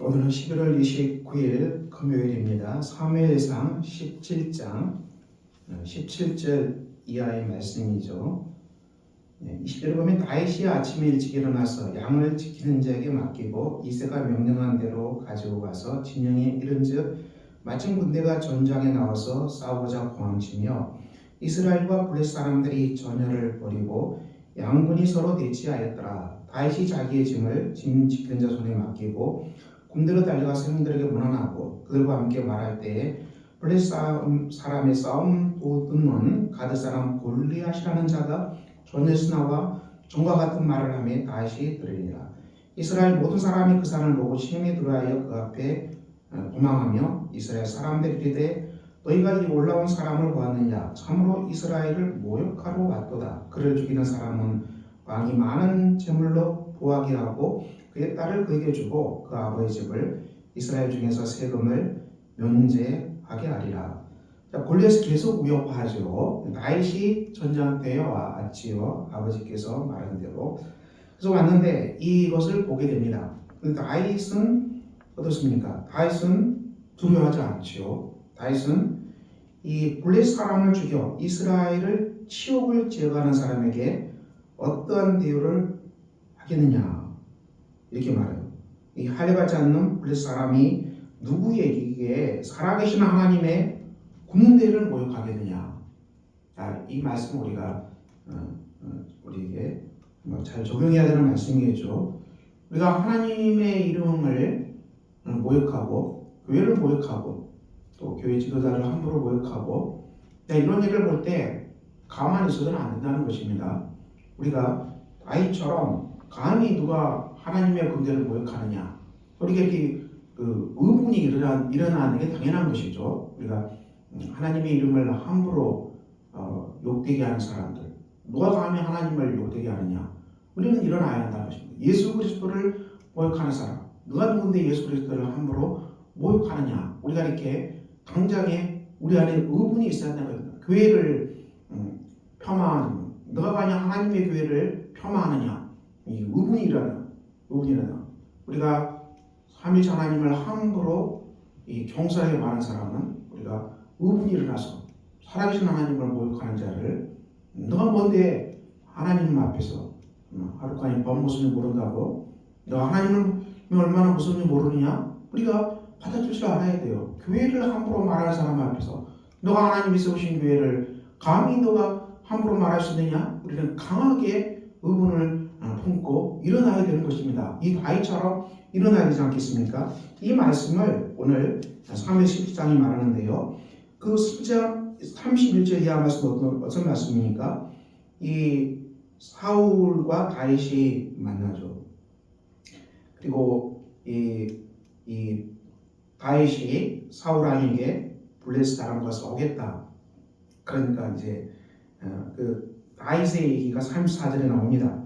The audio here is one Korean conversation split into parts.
오늘은 11월 29일 금요일입니다. 사무엘상 17장 17절 이하의 말씀이죠. 네, 20절에 보면 다윗이 아침에 일찍 일어나서 양을 지키는 자에게 맡기고 이세가 명령한 대로 가지고 가서 진영에 이른즉 마침 군대가 전장에 나와서 싸우고자 고함치며 이스라엘과 블레 사람들이 전열을 벌이고 양군이 서로 대치하였더라. 다윗이 자기의 짐을 짐 지키는 자 손에 맡기고 군대로 달려가서 형들에게 문안하고 그들과 함께 말할 때에 싸움, 사람의 싸움 도두는 가드 사람 골리앗이라는 자가 전에서 나와 종과 같은 말을 하며 다시 들으리라. 이스라엘 모든 사람이 그 산을 보고 시험에 들어하여 그 앞에 어, 도망하며 이스라엘 사람들이 이르되 너희가 이 올라온 사람을 보았느냐 참으로 이스라엘을 모욕하러 왔도다 그를 죽이는 사람은 왕이 많은 제물로 보하게 하고 그의 딸을 그에게 주고 그 아버지 집을 이스라엘 중에서 세금을 면제하게 하리라. 자, 골리앗이 계속 위협하죠 다윗이 전장터에 왔지요. 아버지께서 말한 대로. 그래서 왔는데 이것을 보게 됩니다. 근데 다윗은 어떻습니까? 다윗은 두려워하지 않지요. 다윗은 이 블레 사람을 죽여 이스라엘을 치욕을 제거하는 사람에게 어떠한 대우를 하겠느냐 이렇게 말해요. 이 할례받지 않는 블레 사람이 누구에게 살아계신 하나님의 군대를 모욕하겠느냐? 자, 이 말씀 우리가 어, 어, 우리에게 뭐잘 적용해야 되는 말씀이겠죠. 우리가 하나님의 이름을 어, 모욕하고 교회를 모욕하고 또 교회 지도자를 함부로 모욕하고 야, 이런 일을 볼때 가만히 있어서는 안 된다는 것입니다. 우리가 아이처럼 감히 누가 하나님의 군대를 모욕하느냐. 우리가 이렇게 그 의문이 일어나, 일어나는 게 당연한 것이죠. 우리가 음, 하나님의 이름을 함부로 어, 욕되게 하는 사람들. 누가 감히 하나님을 욕되게 하느냐. 우리는 일어나야 한다는 것입니다. 예수 그리스도를 모욕하는 사람. 누가 누군데 예수 그리스도를 함부로 모욕하느냐. 우리가 이렇게 당장에 우리 안에 의문이 있어야 한다는 겁니다. 교회를 음, 폄하하는 너가 만약 하나님의 교회를 폄하하느냐. 이 의문이 일어나 일어나 우리가 삼위일 하나님을 함부로 이 경솔하게 말하는 사람은 우리가 의문이 일어나서 살아계신 하나님을 모욕하는 자를 너가 뭔데 하나님 앞에서 음, 법 무슨지 모른다고 너가 하나님을 얼마나 무슨지 모르느냐 우리가 받아줄 줄 알아야 돼요. 교회를 함부로 말하는 사람 앞에서 너가 하나님이 세우신 교회를 감히 너가 함부로 말할 수 있느냐? 우리는 강하게 의문을 어, 품고 일어나야 되는 것입니다. 이 바위처럼 일어나야 되지 않겠습니까? 이 말씀을 오늘 3회 17장이 말하는데요. 그 10장 31절 이하 말씀 어떤, 어떤 말씀입니까? 이 사울과 다윗이 만나죠. 그리고 이, 이 다윗이 사울 왕에게 블레스 사람과 싸우겠다. 그러니까 이제 어, 그 다윗의 얘기가 34절에 나옵니다.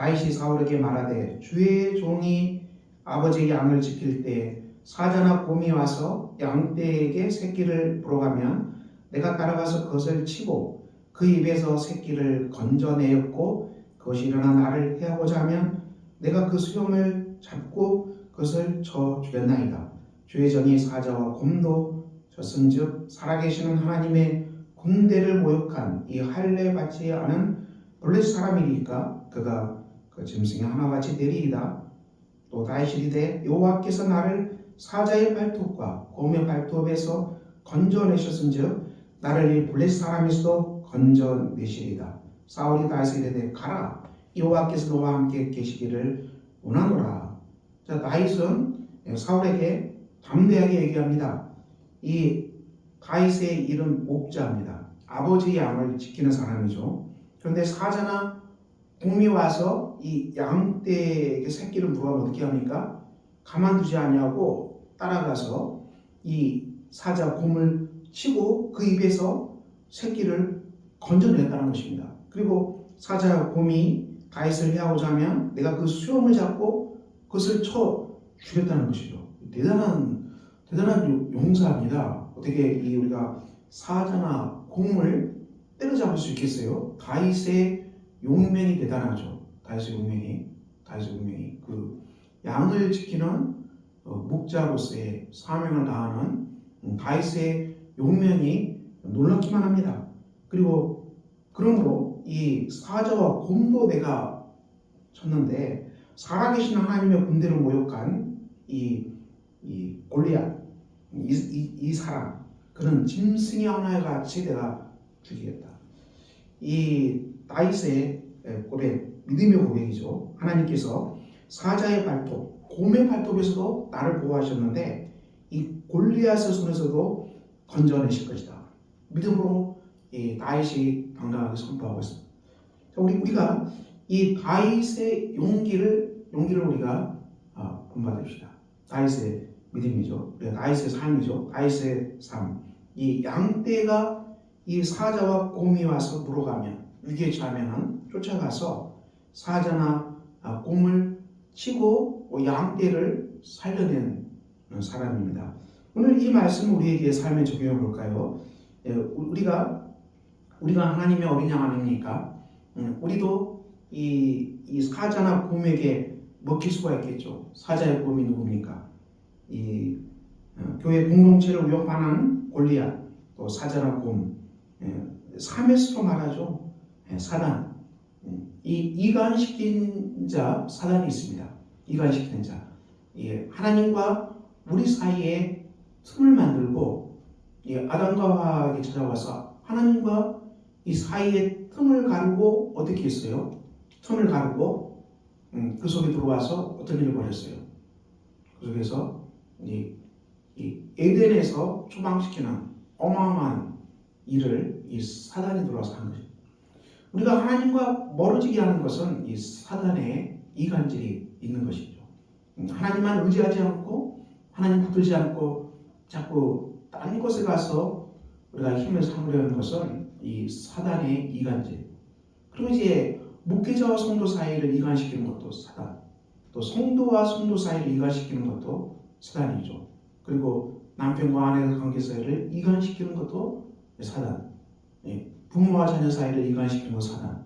다윗이 사울에게 말하되 주의 종이 아버지의 양을 지킬 때 사자나 곰이 와서 양떼에게 새끼를 불어가면 내가 따라가서 그것을 치고 그 입에서 새끼를 건져내었고 그것이 일어나 나를 해하고자 하면 내가 그 수염을 잡고 그것을 쳐 죽였나이다. 주의 전이 사자와 곰도 졌은즉 살아계시는 하나님의 군대를 모욕한 이 할례 받지 않은 블레 사람이니까 그가 그 짐승의 하나같이 되리이다. 또 다시 이르되 여호와께서 나를 사자의 발톱과 곰의 발톱에서 건져내셨은즉 나를 이 블레 사람에서도 건져내시리다. 사울이 다윗에게 이르되 가라 여호와께서 너와 함께 계시기를 원하노라. 자 다윗은 사울에게 담대하게 얘기합니다. 이 다윗의 이름 목자입니다. 아버지의 양을 지키는 사람이죠. 그런데 사자나 곰이 와서 이 양떼에게 새끼를 물어가면 어떻게 합니까? 가만두지 아니하고 따라가서 이 사자 곰을 치고 그 입에서 새끼를 건져냈다는 것입니다. 그리고 사자 곰이 다윗을 해하고자 하면 내가 그 수염을 잡고 그것을 쳐 죽였다는 것이죠. 대단한 대단한 용사입니다. 어떻게 이 우리가 사자나 곰을 때려잡을 수 있겠어요? 다윗의 용맹이 대단하죠. 다윗의 용맹이, 다윗의 용맹이 그 양을 지키는 어, 목자로서의 사명을 다하는 음, 다윗의 용면이 놀랍기만 합니다. 그리고 그러므로 이 사자와 곰도 내가 쳤는데 살아계신 하나님의 군대를 모욕한 이, 이 골리앗 이, 이, 이 사람 그는 짐승이 하나에 같이 내가 죽이겠다. 이 다윗의 고백 믿음의 고백이죠. 하나님께서 사자의 발톱, 곰의 발톱에서도 나를 보호하셨는데 이 골리앗의 손에서도 건져내실 것이다. 믿음으로 이 다윗이 당당하게 선포하고 있습니다. 자, 우리 우리가 이 다윗의 용기를 용기를 우리가 아, 본받읍시다. 다윗의 믿음이죠. 우리가 다윗의 삶이죠. 다윗의 삶. 이 양떼가 이 사자와 곰이 와서 물어가면 위기에 처하면은 쫓아가서 사자나 아, 곰을 치고 어, 양떼를 살려낸 사람입니다. 오늘 이 말씀 우리에게 삶에 적용해 볼까요? 예, 우리가 우리가 하나님의 어린 양 아닙니까? 음, 우리도 이, 이 사자나 곰에게 먹힐 수가 있겠죠. 사자의 곰이 누굽니까? 이 어, 교회 공동체를 위협하는 골리앗, 또 사자나 곰, 예, 삼에스로 말하죠. 예, 사단. 음, 이 이간시킨 자 사단이 있습니다. 이간시키는 자. 예, 하나님과 우리 사이에 틈을 만들고 예, 아담과 하와에게 찾아와서 하나님과 이 사이에 틈을 가르고 어떻게 했어요? 틈을 가르고 음, 그 속에 들어와서 어떤 일을 벌였어요? 그 속에서 이, 이 에덴에서 추방시키는 어마어마한 일을 이 사단이 들어와서 한 것입니다. 우리가 하나님과 멀어지게 하는 것은 이 사단의 이간질이 있는 것이죠. 음, 하나님만 의지하지 않고 하나님 붙들지 않고 자꾸 딴 곳에 가서 우리가 힘을 삼으려는 것은 이 사단의 이간질. 그리고 이제 목회자와 성도 사이를 이간시키는 것도 사단. 또 성도와 성도 사이를 이간시키는 것도 사단이죠. 그리고 남편과 아내 관계 사이를 이간시키는 것도 사단. 예, 부모와 자녀 사이를 이간시키는 것 사단.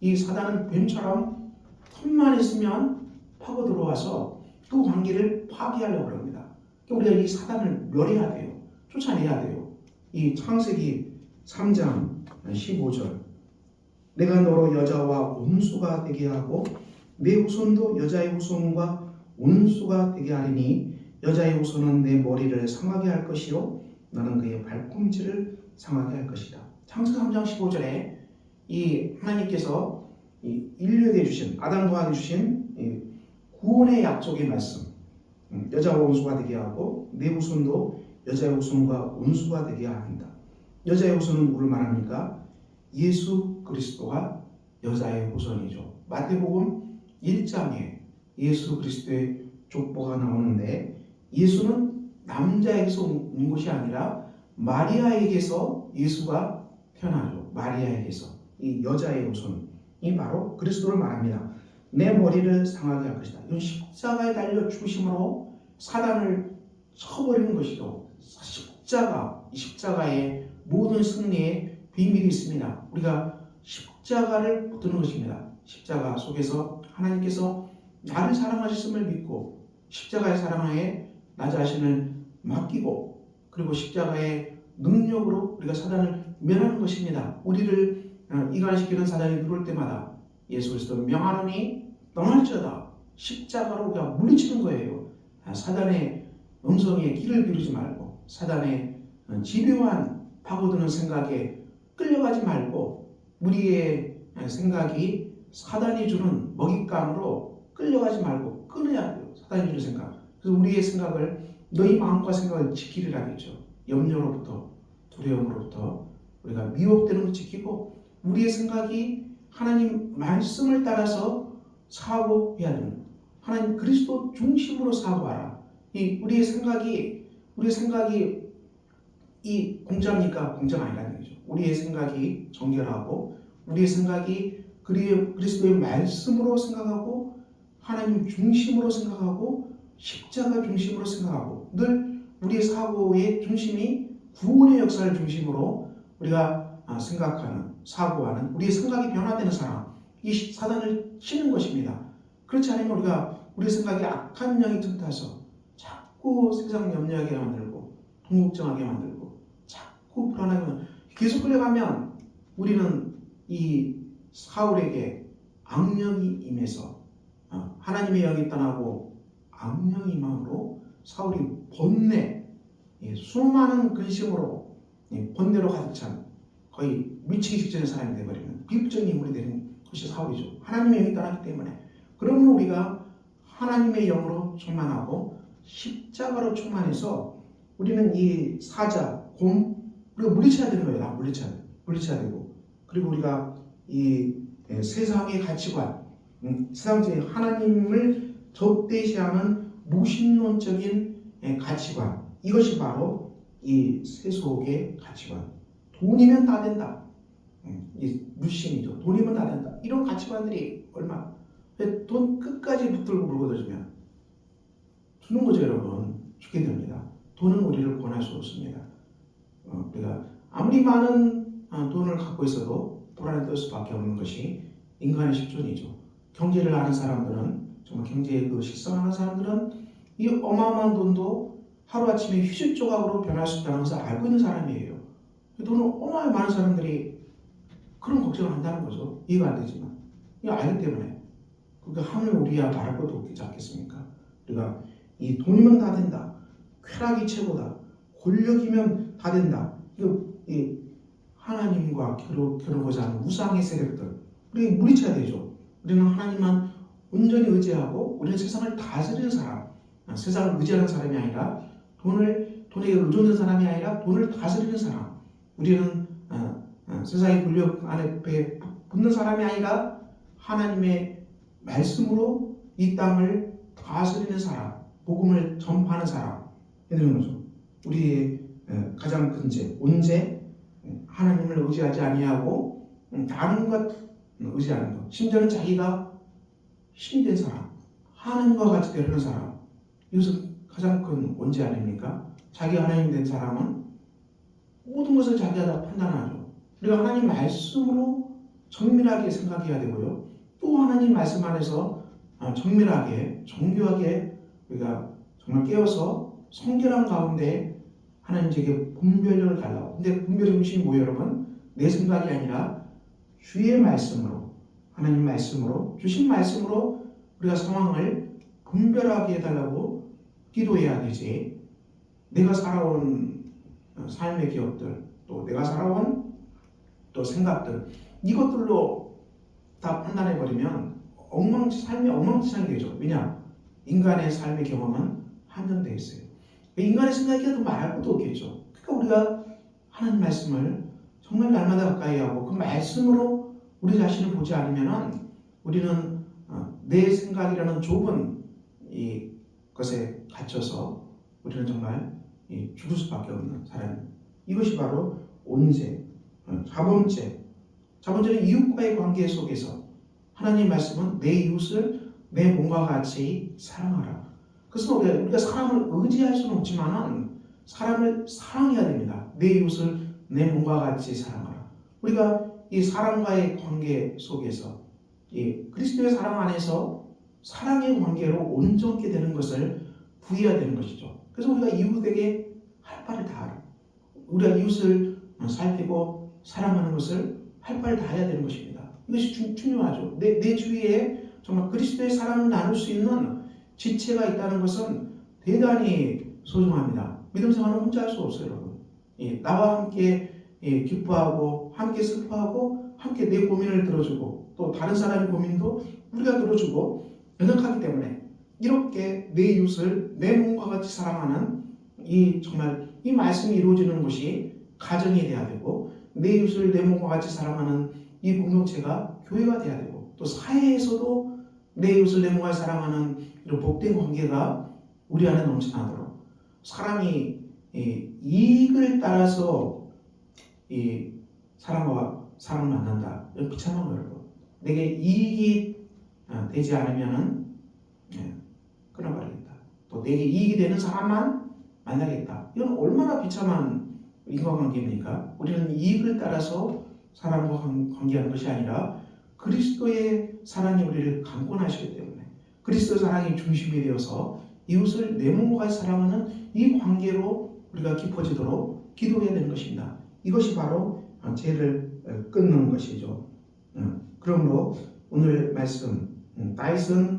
이 사단은 뱀처럼 틈만 있으면 파고 들어와서 그 관계를 파괴하려고 합니다. 우리가 이 사단을 멸해야 돼요. 쫓아내야 돼요. 이 창세기 3장 15절 내가 너로 여자와 온수가 되게 하고 내 후손도 여자의 후손과 온수가 되게 하리니 여자의 후손은 내 머리를 상하게 할 것이요 너는 그의 발꿈치를 상하게 할 것이다. 창세기 3장 15절에 이 하나님께서 이 인류에게 주신 아담과 주신 이 구원의 약속의 말씀 음, 여자와 온수가 되게 하고 내 후손도 여자의 후손과 온수가 되게 합니다. 여자의 후손은 누구를 말합니까? 예수 그리스도가 여자의 후손이죠. 마태복음 1장에 예수 그리스도의 족보가 나오는데 예수는 남자에게서 온 것이 아니라 마리아에게서 예수가 태어나죠. 마리아에게서 이 여자의 후손이 바로 그리스도를 말합니다. 내 머리를 상하게 할 것이다. 이건 십자가에 달려 죽으심으로 사단을 쳐버리는 것이죠. 십자가, 이 십자가의 모든 승리의 비밀이 있습니다. 우리가 십자가를 붙드는 것입니다. 십자가 속에서 하나님께서 나를 사랑하셨음을 믿고 십자가의 사랑하에 나 자신을 맡기고 그리고 십자가의 능력으로 우리가 사단을 멸하는 것입니다. 우리를 어, 이간시키는 사단이 들어올 때마다 예수 그리스도 명하노니 떠날지어다 십자가로 우리가 물리치는 거예요. 아, 사단의 음성에 귀를 기울이지 말고 사단의 어, 집요한 파고드는 생각에 끌려가지 말고 우리의 생각이 사단이 주는 먹잇감으로 끌려가지 말고 끊어야 돼요. 사단이 주는 생각. 그래서 우리의 생각을 너희 마음과 생각을 지키리라겠죠. 염려로부터 두려움으로부터 우리가 미혹되는 걸 지키고 우리의 생각이 하나님 말씀을 따라서 사고해야 되는 하나님 그리스도 중심으로 사고하라. 이 우리의 생각이 우리의 생각이 이 공짜입니까? 공짜가 아니라는 거죠. 우리의 생각이 정결하고 우리의 생각이 그리스도의 말씀으로 생각하고 하나님 중심으로 생각하고 십자가 중심으로 생각하고 늘 우리의 사고의 중심이 구원의 역사를 중심으로 우리가 생각하는 사고하는 우리의 생각이 변화되는 사람 이 사단을 치는 것입니다. 그렇지 않으면 우리가 우리 생각이 악한 영이 틈타서 자꾸 세상 염려하게 만들고 돈 걱정하게 만들고 자꾸 불안하게 만들고 계속 끌려가면 우리는 이 사울에게 악령이 임해서 어, 하나님의 영이 떠나고 악령이 임함으로 사울이 번뇌 예, 수많은 근심으로 예, 번뇌로 가득 찬 거의 미치기 직전의 사람이 되어버리는 비극적인 인물이 되는 것이 사울이죠. 하나님의 영이 떠났기 때문에 그러면 우리가 하나님의 영으로 충만하고 십자가로 충만해서 우리는 이 사자, 곰 우리가 물리쳐야 되는 거예요. 다 물리쳐야 돼. 물리쳐야 되고 그리고 우리가 이 예, 세상의 가치관, 음, 세상적인 하나님을 적대시하는 무신론적인 예, 가치관 이것이 바로 이 세속의 가치관. 돈이면 다 된다. 음, 이 무신이죠. 돈이면 다 된다. 이런 가치관들이 얼마? 돈 끝까지 붙들고 물거져주면 죽는 거죠, 여러분. 죽게 됩니다. 돈은 우리를 권할 수 없습니다. 어, 우리가 아무리 많은 어, 돈을 갖고 있어도 불안에 떨 수밖에 없는 것이 인간의 식존이죠. 경제를 아는 사람들은 정말 경제에 그 식성하는 사람들은 이 어마어마한 돈도 하루아침에 휴지 조각으로 변할 수 있다는 것을 알고 있는 사람이에요. 돈을 어마어마하게 많은 사람들이 그런 걱정을 한다는 거죠. 이해가 안 되지만. 이거 알기 때문에. 그러니까 하늘 우리야 말할 것도 없지 않겠습니까? 우리가 이 돈이면 다 된다. 쾌락이 최고다. 권력이면 다 된다. 이거 이 하나님과 겨루, 겨루고자 하는 우상의 세력들. 우리 물리쳐야 되죠. 우리는 하나님만 온전히 의지하고 우리는 세상을 다스리는 사람. 아, 세상을 의지하는 사람이 아니라 돈을 돈에게 의존된 사람이 아니라 돈을 다스리는 사람. 우리는 어, 어, 세상의 권력 안에 배 붙는 사람이 아니라 하나님의 말씀으로 이 땅을 다스리는 사람, 복음을 전파하는 사람 이런 거죠. 우리의 어, 가장 큰 죄, 음, 하나님을 의지하지 아니하고 음, 다른 것 의지하는 것. 심지어는 자기가 된 사람, 하나님과 같이 되려는 사람. 이것은 가장 큰 원죄 아닙니까? 자기 하나님 된 사람은 모든 것을 자기가 다 판단하죠. 우리가 하나님 말씀으로 정밀하게 생각해야 되고요. 또 하나님 말씀 안에서 아, 정밀하게, 정교하게 우리가 정말 깨어서 성결한 가운데 하나님 제게 분별력을 달라고. 근데 분별의 중심이 뭐예요, 여러분? 내 생각이 아니라 주의 말씀으로, 하나님 말씀으로, 주신 말씀으로 우리가 상황을 분별하게 해달라고 기도해야 되지. 내가 살아온 어, 삶의 기억들, 또 내가 살아온 또 생각들, 이것들로 다 판단해 버리면 엉망 삶이 엉망진창이 되죠. 왜냐? 인간의 삶의 경험은 한정되어 있어요. 인간의 생각이 더 말할 것도 없겠죠. 그러니까 우리가 하나님 말씀을 정말 날마다 가까이 하고 그 말씀으로 우리 자신을 보지 않으면 우리는 어, 내 생각이라는 좁은 이 것에 갇혀서 우리는 정말 이 죽을 수밖에 없는 사람. 이것이 바로 어, 자본죄. 자본죄는 이웃과의 관계 속에서 하나님 말씀은 내 이웃을 내 몸과 같이 사랑하라. 그래서 우리가, 우리가 사람을 의지할 수는 없지만 사람을 사랑해야 됩니다. 내 이웃을 내 몸과 같이 사랑하라. 우리가 이 사람과의 관계 속에서 이 그리스도의 사랑 안에서 사랑의 관계로 온전케 되는 것을 부여해야 되는 것이죠. 그래서 우리가 이웃에게 할 바를 다. 우리가 이웃을 살피고 사랑하는 것을 할 바를 다 해야 되는 것입니다. 이것이 중, 중요하죠. 내, 내 주위에 정말 그리스도의 사랑을 나눌 수 있는 지체가 있다는 것은 대단히 소중합니다. 믿음 생활은 혼자 할 수 없어요, 여러분. 예, 나와 함께 예, 기뻐하고 함께 슬퍼하고 함께 내 고민을 들어주고 또 다른 사람의 고민도 우리가 들어주고 연약하기 때문에 이렇게 내 이웃을 내 몸과 같이 사랑하는 이 정말 이 말씀이 이루어지는 것이 가정이 돼야 되고 내 이웃을 내 몸과 같이 사랑하는 이 공동체가 교회가 돼야 되고 또 사회에서도 내 이웃을 내 몸과 사랑하는 이런 복된 관계가 우리 안에 넘쳐나도록 사람이 이 이익을 따라서 이 사람과 사람을 만난다. 이건 비참한 거예요. 내게 이익이 어, 되지 않으면은 예, 끊어버리겠다. 또 내게 이익이 되는 사람만 만나겠다. 이건 얼마나 비참한 인간관계입니까? 우리는 이익을 따라서 사람과 관- 관계하는 것이 아니라 그리스도의 사랑이 우리를 강권하시기 때문에 그리스도 사랑이 중심이 되어서 이웃을 내 몸과 사랑하는 이 관계로 우리가 깊어지도록 기도해야 되는 것입니다. 이것이 바로 어, 죄를 어, 끊는 것이죠. 어, 그러므로 오늘 말씀 음, 다윗은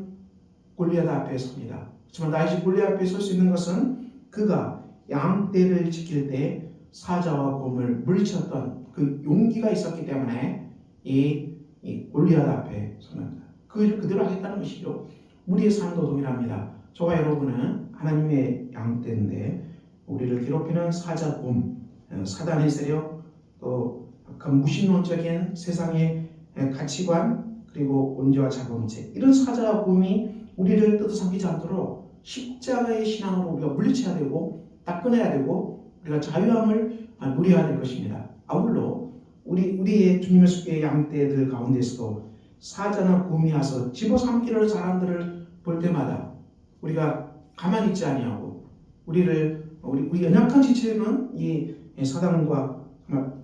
골리앗 앞에 섭니다. 하지만 다윗이 골리앗 앞에 설 수 있는 것은 그가 양떼를 지킬 때 사자와 곰을 물리쳤던 그 용기가 있었기 때문에 이, 이 골리앗 앞에 섭니다. 그 그대로 하겠다는 것이죠. 우리의 삶도 동일합니다. 저와 여러분은 하나님의 양떼인데 우리를 괴롭히는 사자, 곰, 어, 사단의 세력, 또 약간 무신론적인 세상의 가치관 그리고 온지와 자범죄 이런 사자와 곰이 우리를 뜯어삼키지 않도록 십자가의 신앙으로 우리가 물리쳐야 되고 닦아내야 되고 우리가 자유함을 누려야 될 것입니다. 아울러 우리 우리의 주님의 숙의 양떼들 가운데서도 사자나 곰이 와서 집어삼키는 사람들을 볼 때마다 우리가 가만히 있지 아니하고 우리를 우리, 우리 연약한 지체는 이 사단과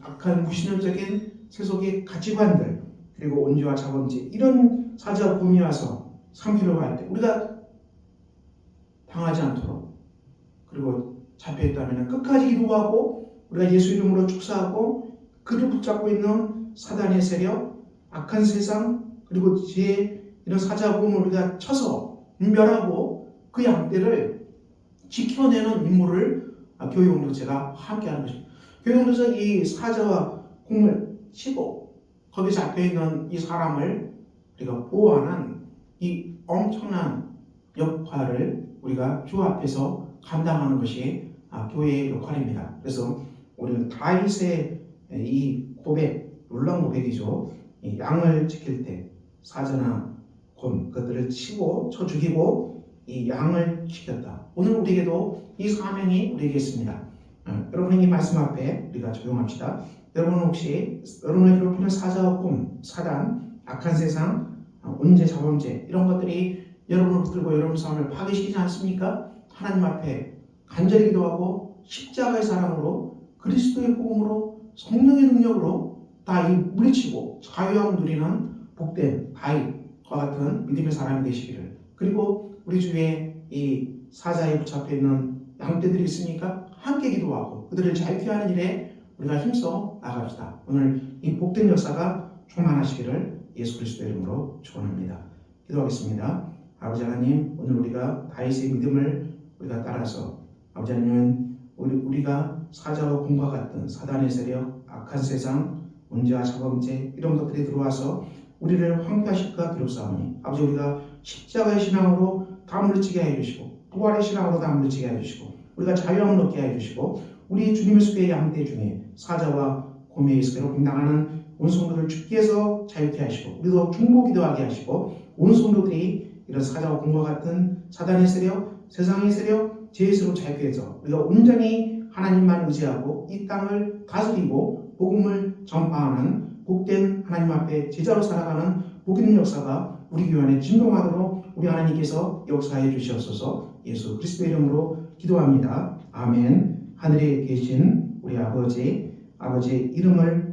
악한 무신론적인 세속의 가치관들 그리고 온지와 자범죄 이런 사자와 곰이 와서 삼키려고 할 때 우리가 당하지 않도록 그리고 잡혀있다면 끝까지 기도하고 우리가 예수 이름으로 축사하고 그를 붙잡고 있는 사단의 세력 악한 세상 그리고 죄 이런 사자와 곰을 우리가 쳐서 멸하고 그 양떼를 지켜내는 임무를 교육공동체가 함께하는 것입니다. 교육공동체가 이 사자와 곰을 치고 거기 잡혀있는 이 사람을 우리가 보호하는 이 엄청난 역할을 우리가 주 앞에서 감당하는 것이 아, 교회의 역할입니다. 그래서 우리는 다윗의 이 고백, 놀라운 고백이죠. 이 양을 지킬 때 사자나 곰 그것들을 치고 쳐 죽이고 이 양을 지켰다. 오늘 우리에게도 이 사명이 우리에게 있습니다. 어, 여러분의 이 말씀 앞에 우리가 적용합시다. 여러분 혹시 여러분을 괴롭히는 사자와 곰, 사단, 악한 세상, 어, 언제 자범죄 이런 것들이 여러분을 붙들고 여러분 삶을 파괴시키지 않습니까? 하나님 앞에 간절히 기도하고 십자가의 사랑으로 그리스도의 복음으로 성령의 능력으로 다 이 물리치고 자유함 누리는 복된 다윗과 같은 믿음의 사람이 되시기를 그리고 우리 주위에 이 사자에 붙잡혀 있는 양떼들이 있으니까 함께 기도하고 그들을 자유케 하는 일에 우리가 힘써 나갑시다. 오늘 이 복된 역사가 충만하시기를 예수 그리스도 이름으로 축원합니다. 기도하겠습니다. 아버지 하나님 오늘 우리가 다윗의 믿음을 우리가 따라서 아버지 하나님은 우리, 우리가 사자와 곰과 같은 사단의 세력, 악한 세상, 문제와 자범죄 이런 것들이 들어와서 우리를 황폐하실까 두렵사오니 아버지 우리가 십자가의 신앙으로 다 물리치게 해주시고 부활의 신앙으로 다 물리치게 해주시고 우리가 자유함을 얻게 해주시고 우리 주님의 수의 양떼 중에 사자와 곰에 의해서 괴롭힘당하는 온 성도를 해서 자유케 하시고 우리도 중보 기도 하게 하시고 온 성도들이 이런 사자와 곰과 같은 사단의 세력, 세상의 세력, 죄의 세로 자유케 해서 우리가 온전히 하나님만 의지하고 이 땅을 다스리고 복음을 전파하는 복된 하나님 앞에 제자로 살아가는 복 있는 역사가 우리 교회 안에 진동하도록 우리 하나님께서 역사해 주시옵소서 예수 그리스도 이름으로 기도합니다. 아멘. 하늘에 계신 우리 아버지, 아버지의 이름을